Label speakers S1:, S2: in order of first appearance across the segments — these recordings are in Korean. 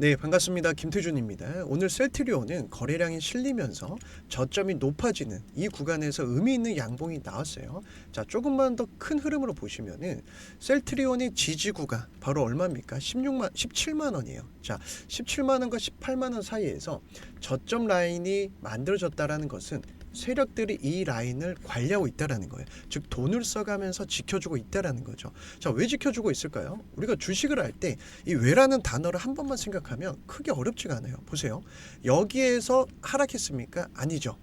S1: 네, 반갑습니다. 김태준입니다. 오늘 셀트리온은 거래량이 실리면서 저점이 높아지는 이 구간에서 의미 있는 양봉이 나왔어요. 자, 조금만 더 큰 흐름으로 보시면은 셀트리온의 지지 구간 바로 얼마입니까? 16만 17만 원이에요. 자, 17만 원과 18만 원 사이에서 저점 라인이 만들어졌다라는 것은 세력들이 이 라인을 관리하고 있다라는 거예요. 즉 돈을 써가면서 지켜주고 있다라는 거죠. 자, 왜 지켜주고 있을까요? 우리가 주식을 할 때 이 왜라는 단어를 한 번만 생각하면 크게 어렵지가 않아요. 보세요. 여기에서 하락했습니까? 아니죠.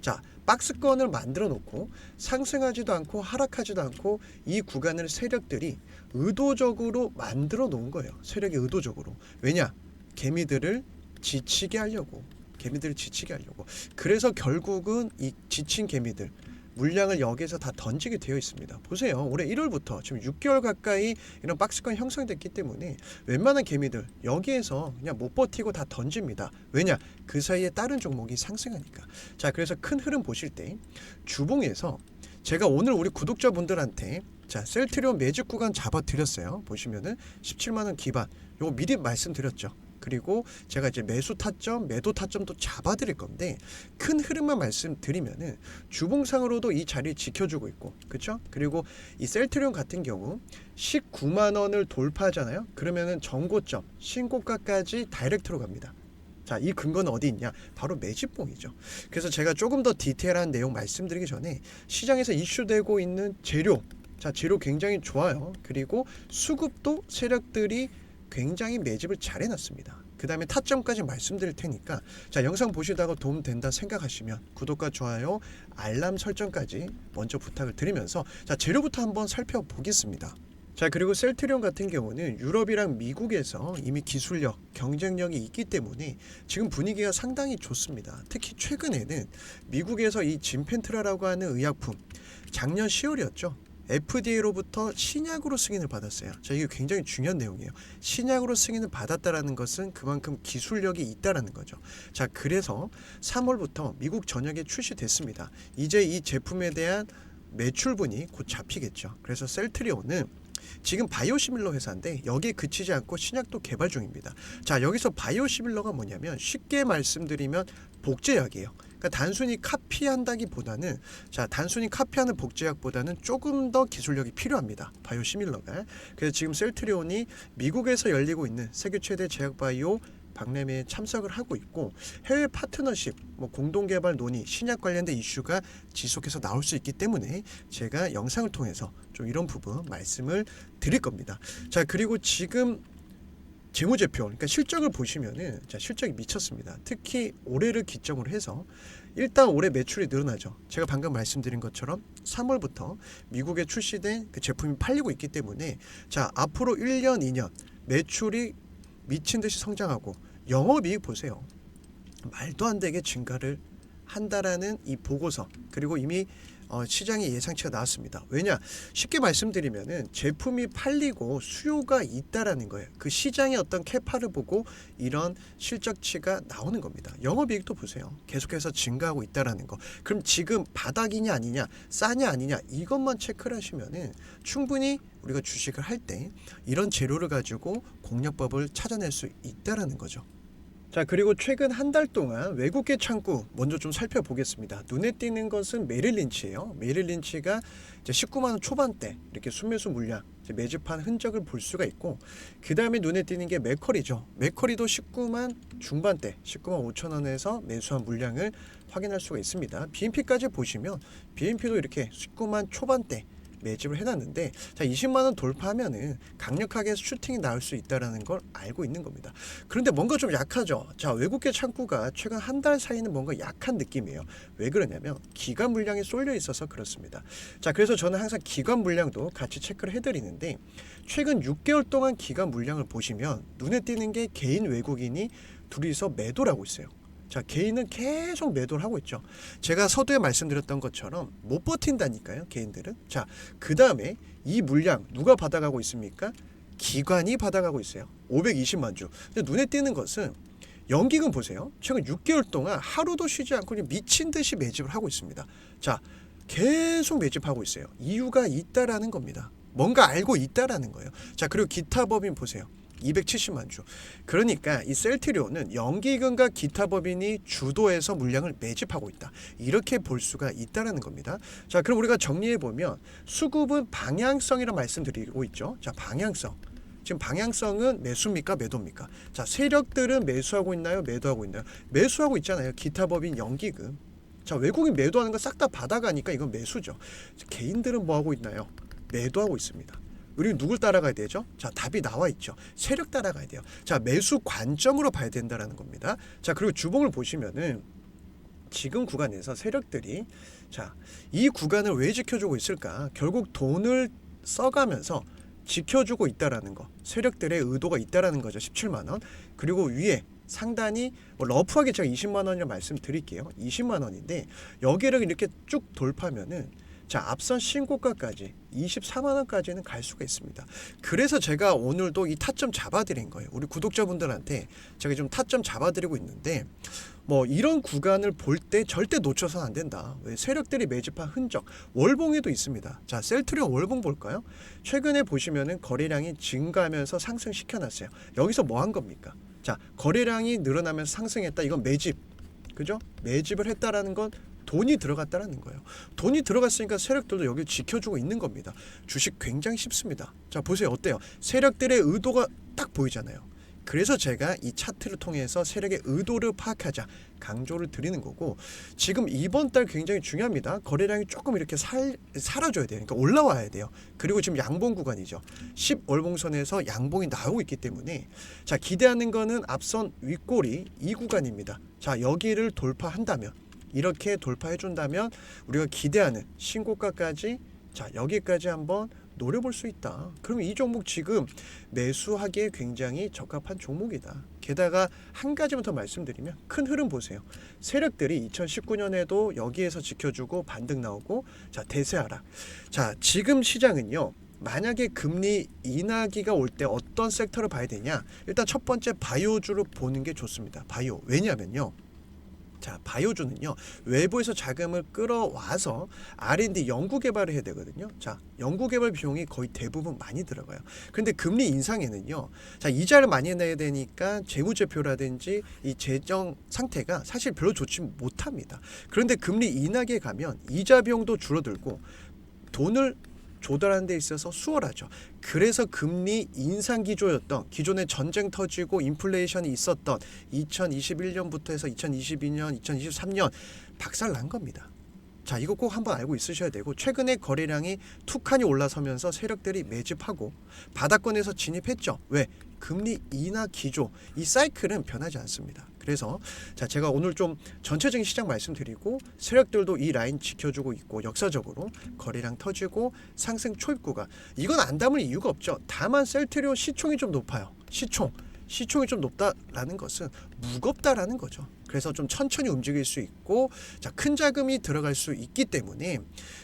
S1: 자, 박스권을 만들어 놓고 상승하지도 않고 하락하지도 않고 이 구간을 세력들이 의도적으로 만들어 놓은 거예요. 세력이 의도적으로. 왜냐? 개미들을 지치게 하려고. 개미들을 지치게 하려고. 그래서 결국은 이 지친 개미들 물량을 여기에서 다 던지게 되어 있습니다. 보세요. 올해 1월부터 지금 6개월 가까이 이런 박스권 형성됐기 때문에 웬만한 개미들 여기에서 그냥 못 버티고 다 던집니다. 왜냐? 그 사이에 다른 종목이 상승하니까. 자, 그래서 큰 흐름 보실 때 주봉에서 제가 오늘 우리 구독자분들한테 자, 셀트리온 매직 구간 잡아 드렸어요. 보시면은 17만 원 기반. 요거 미리 말씀드렸죠. 그리고 제가 이제 매수 타점, 매도 타점도 잡아 드릴 건데 큰 흐름만 말씀드리면은 주봉상으로도 이 자리 지켜주고 있고. 그렇죠? 그리고 이 셀트리온 같은 경우 19만 원을 돌파하잖아요. 그러면은 정고점, 신고가까지 다이렉트로 갑니다. 자, 이 근거는 어디 있냐? 바로 매집봉이죠. 그래서 제가 조금 더 디테일한 내용 말씀드리기 전에 시장에서 이슈되고 있는 재료, 자, 재료 굉장히 좋아요. 그리고 수급도 세력들이 굉장히 매집을 잘 해놨습니다. 그 다음에 타점까지 말씀드릴 테니까 자 영상 보시다가 도움 된다 생각하시면 구독과 좋아요 알람 설정까지 먼저 부탁을 드리면서 자 재료부터 한번 살펴보겠습니다. 자 그리고 셀트리온 같은 경우는 유럽이랑 미국에서 이미 기술력, 경쟁력이 있기 때문에 지금 분위기가 상당히 좋습니다. 특히 최근에는 미국에서 이 진펜트라라고 하는 의약품 작년 10월이었죠. FDA로부터 신약으로 승인을 받았어요. 자, 이게 굉장히 중요한 내용이에요. 신약으로 승인을 받았다라는 것은 그만큼 기술력이 있다라는 거죠. 자, 그래서 3월부터 미국 전역에 출시됐습니다. 이제 이 제품에 대한 매출분이 곧 잡히겠죠. 그래서 셀트리온은 지금 바이오시밀러 회사인데 여기에 그치지 않고 신약도 개발 중입니다. 자, 여기서 바이오시밀러가 뭐냐면 쉽게 말씀드리면 복제약이에요. 그러니까 단순히 카피한다기보다는 자 단순히 카피하는 복제약보다는 조금 더 기술력이 필요합니다. 바이오 시밀러가. 그래서 지금 셀트리온이 미국에서 열리고 있는 세계 최대 제약 바이오 박람회에 참석을 하고 있고 해외 파트너십, 뭐 공동 개발 논의, 신약 관련된 이슈가 지속해서 나올 수 있기 때문에 제가 영상을 통해서 좀 이런 부분 말씀을 드릴 겁니다. 자 그리고 지금 재무제표, 그러니까 실적을 보시면은 자 실적이 미쳤습니다. 특히 올해를 기점으로 해서 일단 올해 매출이 늘어나죠. 제가 방금 말씀드린 것처럼 3월부터 미국에 출시된 그 제품이 팔리고 있기 때문에 자 앞으로 1년, 2년 매출이 미친 듯이 성장하고 영업이익 보세요. 말도 안 되게 증가를 한다라는 이 보고서 그리고 이미 어, 시장의 예상치가 나왔습니다. 왜냐? 쉽게 말씀드리면은 제품이 팔리고 수요가 있다라는 거예요. 그 시장의 어떤 캐파를 보고 이런 실적치가 나오는 겁니다. 영업이익도 보세요. 계속해서 증가하고 있다라는 거. 그럼 지금 바닥이냐 아니냐, 싸냐 아니냐 이것만 체크를 하시면은 충분히 우리가 주식을 할 때 이런 재료를 가지고 공략법을 찾아낼 수 있다라는 거죠. 자 그리고 최근 한 달 동안 외국계 창구 먼저 좀 살펴보겠습니다. 눈에 띄는 것은 메릴 린치예요. 메릴 린치가 이제 19만 원 초반대 이렇게 순매수 물량 매집한 흔적을 볼 수가 있고 그 다음에 눈에 띄는 게 맥커리죠. 맥커리도 19만 중반대 19만 5천 원에서 매수한 물량을 확인할 수가 있습니다. BNP까지 보시면 BNP도 이렇게 19만 초반대 매집을 해놨는데 자 20만 원 돌파하면은 강력하게 슈팅이 나올 수 있다라는 걸 알고 있는 겁니다. 그런데 뭔가 좀 약하죠. 자 외국계 창구가 최근 한 달 사이는 뭔가 약한 느낌이에요. 왜 그러냐면 기관 물량이 쏠려 있어서 그렇습니다. 자 그래서 저는 항상 기관 물량도 같이 체크를 해드리는데 최근 6개월 동안 기관 물량을 보시면 눈에 띄는 게 개인 외국인이 둘이서 매도를 하고 있어요. 자, 개인은 계속 매도를 하고 있죠. 제가 서두에 말씀드렸던 것처럼 못 버틴다니까요, 개인들은. 자, 그 다음에 이 물량 누가 받아가고 있습니까? 기관이 받아가고 있어요. 520만 주. 근데 눈에 띄는 것은 연기금 보세요. 최근 6개월 동안 하루도 쉬지 않고 미친 듯이 매집을 하고 있습니다. 자, 계속 매집하고 있어요. 이유가 있다라는 겁니다. 뭔가 알고 있다라는 거예요. 자, 그리고 기타 법인 보세요. 270만 주. 그러니까 이 셀트리온은 연기금과 기타 법인이 주도해서 물량을 매집하고 있다. 이렇게 볼 수가 있다라는 겁니다. 자, 그럼 우리가 정리해 보면 수급은 방향성이라 말씀드리고 있죠. 자, 방향성. 지금 방향성은 매수입니까 매도입니까? 자 세력들은 매수하고 있나요 매도하고 있나요? 매수하고 있잖아요. 기타 법인 연기금. 자 외국인 매도하는 거 싹 다 받아가니까 이건 매수죠. 개인들은 뭐 하고 있나요? 매도하고 있습니다. 우리 누굴 따라가야 되죠? 자 답이 나와 있죠. 세력 따라가야 돼요. 자 매수 관점으로 봐야 된다라는 겁니다. 자 그리고 주봉을 보시면은 지금 구간에서 세력들이 자 이 구간을 왜 지켜주고 있을까? 결국 돈을 써가면서 지켜주고 있다라는 거 세력들의 의도가 있다라는 거죠 17만 원 그리고 위에 상단이 뭐 러프하게 제가 20만 원이라 말씀드릴게요 20만 원인데 여기를 이렇게 쭉 돌파면은 자 앞선 신고가까지 24만 원까지는 갈 수가 있습니다 그래서 제가 오늘도 이 타점 잡아드린 거예요 우리 구독자분들한테 제가 좀 타점 잡아드리고 있는데 뭐 이런 구간을 볼 때 절대 놓쳐서는 안 된다. 왜 세력들이 매집한 흔적 월봉에도 있습니다. 자 셀트리온 월봉 볼까요? 최근에 보시면은 거래량이 증가하면서 상승시켜 놨어요. 여기서 뭐 한 겁니까? 자 거래량이 늘어나면서 상승했다. 이건 매집, 그죠? 매집을 했다라는 건 돈이 들어갔다라는 거예요. 돈이 들어갔으니까 세력들도 여기 지켜주고 있는 겁니다. 주식 굉장히 쉽습니다. 자 보세요 어때요? 세력들의 의도가 딱 보이잖아요. 그래서 제가 이 차트를 통해서 세력의 의도를 파악하자 강조를 드리는 거고 지금 이번 달 굉장히 중요합니다. 거래량이 조금 이렇게 살 살아줘야 돼요. 그러니까 올라와야 돼요. 그리고 지금 양봉 구간이죠. 10월봉선에서 양봉이 나오고 있기 때문에 자 기대하는 거는 앞선 윗꼬리 이 구간입니다. 자 여기를 돌파한다면 이렇게 돌파해 준다면 우리가 기대하는 신고가까지 자 여기까지 한번 노려볼 수 있다. 그럼 이 종목 지금 매수하기에 굉장히 적합한 종목이다. 게다가 한 가지만 더 말씀드리면 큰 흐름 보세요. 세력들이 2019년에도 여기에서 지켜주고 반등 나오고 자 대세하라. 자 지금 시장은요. 만약에 금리 인하기가 올 때 어떤 섹터를 봐야 되냐? 일단 첫 번째 바이오주를 보는 게 좋습니다. 바이오. 왜냐면요. 자, 바이오주는요. 외부에서 자금을 끌어와서 R&D 연구 개발을 해야 되거든요. 자, 연구 개발 비용이 거의 대부분 많이 들어가요. 근데 금리 인상에는요. 자, 이자를 많이 내야 되니까 재무제표라든지 이 재정 상태가 사실 별로 좋지 못합니다. 그런데 금리 인하게 가면 이자 비용도 줄어들고 돈을 조달하는 데 있어서 수월하죠. 그래서 금리 인상 기조였던 기존에 전쟁 터지고 인플레이션이 있었던 2021년부터 해서 2022년, 2023년 박살 난 겁니다. 자, 이거 꼭 한번 알고 있으셔야 되고 최근에 거래량이 툭하니 올라서면서 세력들이 매집하고 바닥권에서 진입했죠. 왜? 금리 인하 기조 이 사이클은 변하지 않습니다. 그래서 자 제가 오늘 좀 전체적인 시장 말씀드리고 세력들도 이 라인 지켜주고 있고 역사적으로 거래량 터지고 상승 초입구가 이건 안 담을 이유가 없죠. 다만 셀트리온 시총이 좀 높아요. 시총 시총이 좀 높다라는 것은 무겁다라는 거죠. 그래서 좀 천천히 움직일 수 있고 자 큰 자금이 들어갈 수 있기 때문에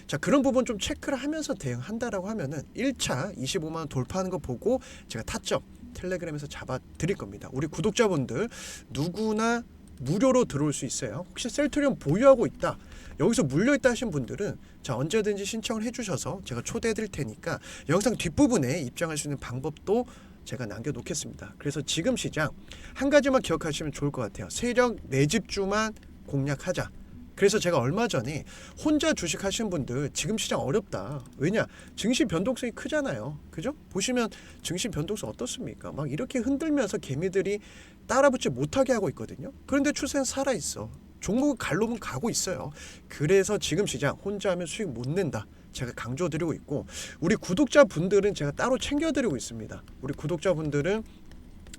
S1: 자 그런 부분 좀 체크를 하면서 대응한다라고 하면은 1차 25만 원 돌파하는 거 보고 제가 타점 텔레그램에서 잡아 드릴 겁니다. 우리 구독자분들 누구나 무료로 들어올 수 있어요. 혹시 셀트리온 보유하고 있다. 여기서 물려 있다 하신 분들은 자 언제든지 신청을 해주셔서 제가 초대해 드릴 테니까 영상 뒷부분에 입장할 수 있는 방법도 제가 남겨놓겠습니다. 그래서 지금 시장 한 가지만 기억하시면 좋을 것 같아요. 세력 매집주만 공략하자. 그래서 제가 얼마 전에 혼자 주식 하신 분들 지금 시장 어렵다. 왜냐? 증시 변동성이 크잖아요. 그죠? 보시면 증시 변동성 어떻습니까? 막 이렇게 흔들면서 개미들이 따라붙지 못하게 하고 있거든요. 그런데 추세는 살아 있어. 종목은 갈로면 가고 있어요. 그래서 지금 시장 혼자 하면 수익 못 낸다. 제가 강조드리고 있고 우리 구독자분들은 제가 따로 챙겨드리고 있습니다. 우리 구독자분들은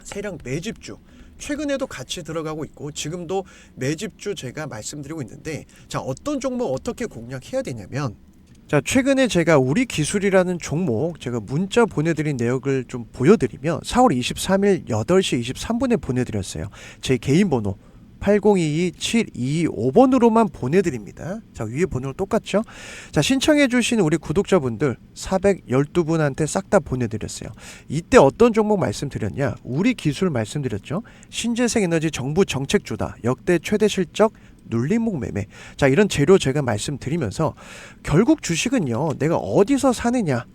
S1: 세력 매집주 최근에도 같이 들어가고 있고 지금도 매집주 제가 말씀드리고 있는데 자 어떤 종목 어떻게 공략해야 되냐면 자 최근에 제가 우리 기술이라는 종목 제가 문자 보내드린 내역을 좀 보여드리면 4월 23일 8시 23분에 보내드렸어요. 제 개인 번호 8022-725번으로만 보내드립니다. 자, 위에 번호는 똑같죠? 자, 신청해주신 우리 구독자분들 412분한테 싹 다 보내드렸어요. 이때 어떤 종목 말씀드렸냐? 우리 기술 말씀드렸죠? 신재생 에너지 정부 정책주다. 역대 최대 실적 눌림목 매매. 자, 이런 재료 제가 말씀드리면서 결국 주식은요, 내가 어디서 사느냐?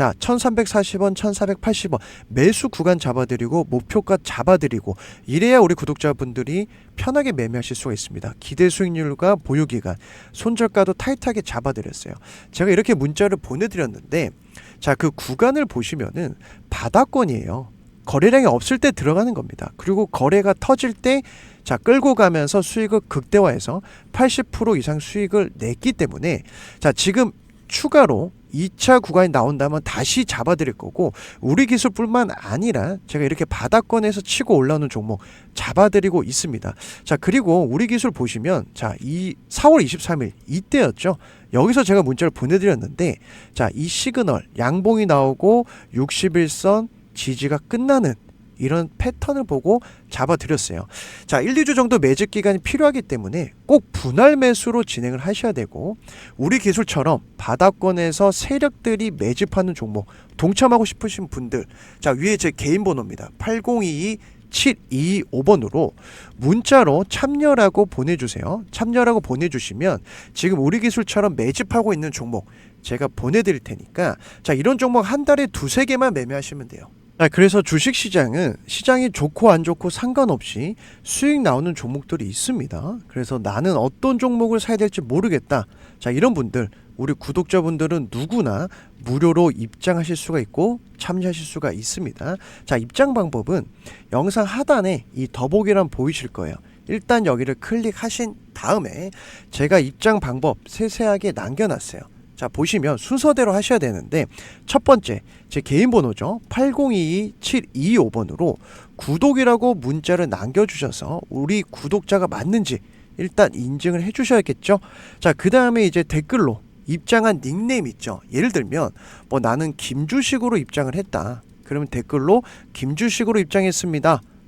S1: 자, 1340원, 1480원 매수 구간 잡아드리고 목표가 잡아드리고 이래야 우리 구독자분들이 편하게 매매하실 수가 있습니다. 기대 수익률과 보유 기간, 손절가도 타이트하게 잡아드렸어요. 제가 이렇게 문자를 보내드렸는데 자, 그 구간을 보시면은 바닥권이에요. 거래량이 없을 때 들어가는 겁니다. 그리고 거래가 터질 때 자, 끌고 가면서 수익을 극대화해서 80% 이상 수익을 냈기 때문에 자, 지금 추가로 2차 구간이 나온다면 다시 잡아드릴 거고 우리 기술뿐만 아니라 제가 이렇게 바닥권에서 치고 올라오는 종목 잡아드리고 있습니다. 자 그리고 우리 기술 보시면 자이 4월 23일 이때였죠. 여기서 제가 문자를 보내드렸는데 자 이 시그널 양봉이 나오고 61선 지지가 끝나는 이런 패턴을 보고 잡아드렸어요. 자, 1, 2주 정도 매집 기간이 필요하기 때문에 꼭 분할 매수로 진행을 하셔야 되고 우리 기술처럼 바닥권에서 세력들이 매집하는 종목 동참하고 싶으신 분들 자, 위에 제 개인 번호입니다. 8022 725번으로 문자로 참여라고 보내주세요. 참여라고 보내주시면 지금 우리 기술처럼 매집하고 있는 종목 제가 보내드릴 테니까 자 이런 종목 한 달에 두세 개만 매매하시면 돼요. 아, 그래서 주식 시장은 시장이 좋고 안 좋고 상관없이 수익 나오는 종목들이 있습니다. 그래서 나는 어떤 종목을 사야 될지 모르겠다. 자, 이런 분들 우리 구독자분들은 누구나 무료로 입장하실 수가 있고 참여하실 수가 있습니다. 자, 입장 방법은 영상 하단에 이 더보기란 보이실 거예요. 일단 여기를 클릭하신 다음에 제가 입장 방법 세세하게 남겨놨어요. 자 보시면 순서대로 하셔야 되는데 첫 번째 제 개인 번호죠. 8022-725번으로 구독이라고 문자를 남겨 주셔서 우리 구독자가 맞는지 일단 인증을 해 주셔야겠죠? 자 그 다음에 이제 댓글로 입장한 닉네임 있죠? 예를 들면 뭐 나는 김주식으로 입장을 했다. 그러면 댓글로 김주식으로 입장했습니다